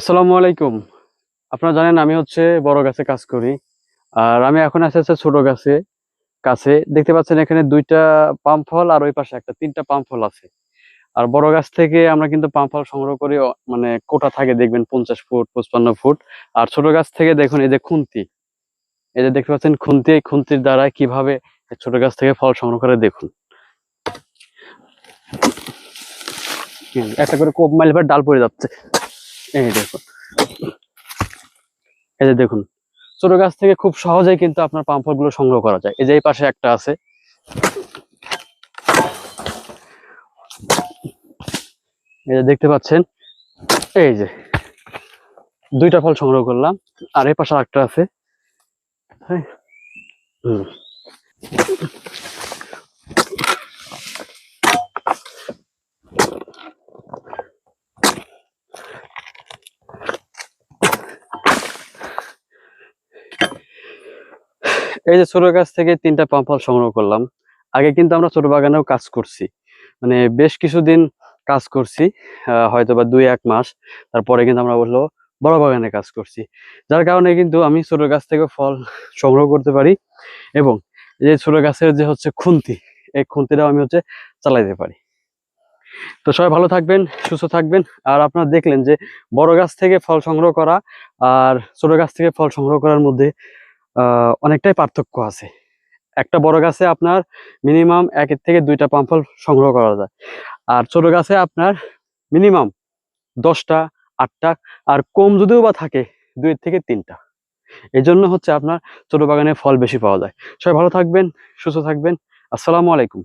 আসসালামু আলাইকুম। আপনারা জানেন আমি হচ্ছে বড় গাছে কাজ করি। আর আমি এখন আছি হচ্ছে ছোট গাছে কাছে। দেখতে পাচ্ছেন এখানে দুইটা পাম ফল আর ওই পাশে একটা তিনটা পাম ফল আছে। আর বড় গাছ থেকে আমরা কিন্তু পাম ফল সংগ্রহ করি মানে কোটা থাকে দেখবেন পঞ্চাশ ফুট, পঁচপান্ন ফুট। আর ছোট গাছ থেকে দেখুন এই যে খুন্তি, এই যে দেখতে পাচ্ছেন খুন্তি, এই খুন্তির দ্বারা কীভাবে ছোট গাছ থেকে ফল সংগ্রহ করে দেখুন। একটা করে কোপ মাইল ডাল পড়ে যাচ্ছে। এই দেখুন। এই যে দেখুন। ছোট গাছ থেকে খুব সহজেই কিন্তু আপনার পাম ফলগুলো সংগ্রহ করা যায়। এই যে এই পাশে একটা আছে। এই যে দেখতে পাচ্ছেন। এই যে দুইটা ফল সংগ্রহ করলাম। আর এই পাশে একটা আছে। হ্যাঁ। হুম। এই যে ছোট গাছ থেকে তিনটা পাম ফল সংগ্রহ করলাম। আগে কিন্তু আমরা ছোট বাগানেও কাজ করছি। মানে বেশ কিছুদিন কাজ করছি হয়তো বা দুই, এক মাস। তারপরে কিন্তু আমরা বলল বড় বাগানে কাজ করছি। যার কারণে কিন্তু আমি ছোট গাছ থেকে ফল সংগ্রহ করতে পারি এবং এই যে ছোট গাছের যে হচ্ছে খুন্তি, এই খুন্তিটাও আমি হচ্ছে চালাইতে পারি। তো সবাই ভালো থাকবেন, সুস্থ থাকবেন। আর আপনারা দেখলেন যে বড় গাছ থেকে ফল সংগ্রহ করা আর ছোট গাছ থেকে ফল সংগ্রহ করার মধ্যে অনেকটাই পার্থক্য আছে। একটা বড় গাছে আপনার মিনিমাম একের থেকে দুইটা পাম্পল সংগ্রহ করা যায়। আর ছোট গাছে আপনার মিনিমাম দশটা, আটটা, আর কম যদিও বা থাকে দুই থেকে তিনটা। এই জন্য হচ্ছে আপনার ছোট বাগানে ফল বেশি পাওয়া যায়। সবাই ভালো থাকবেন, সুস্থ থাকবেন। আসসালামু আলাইকুম।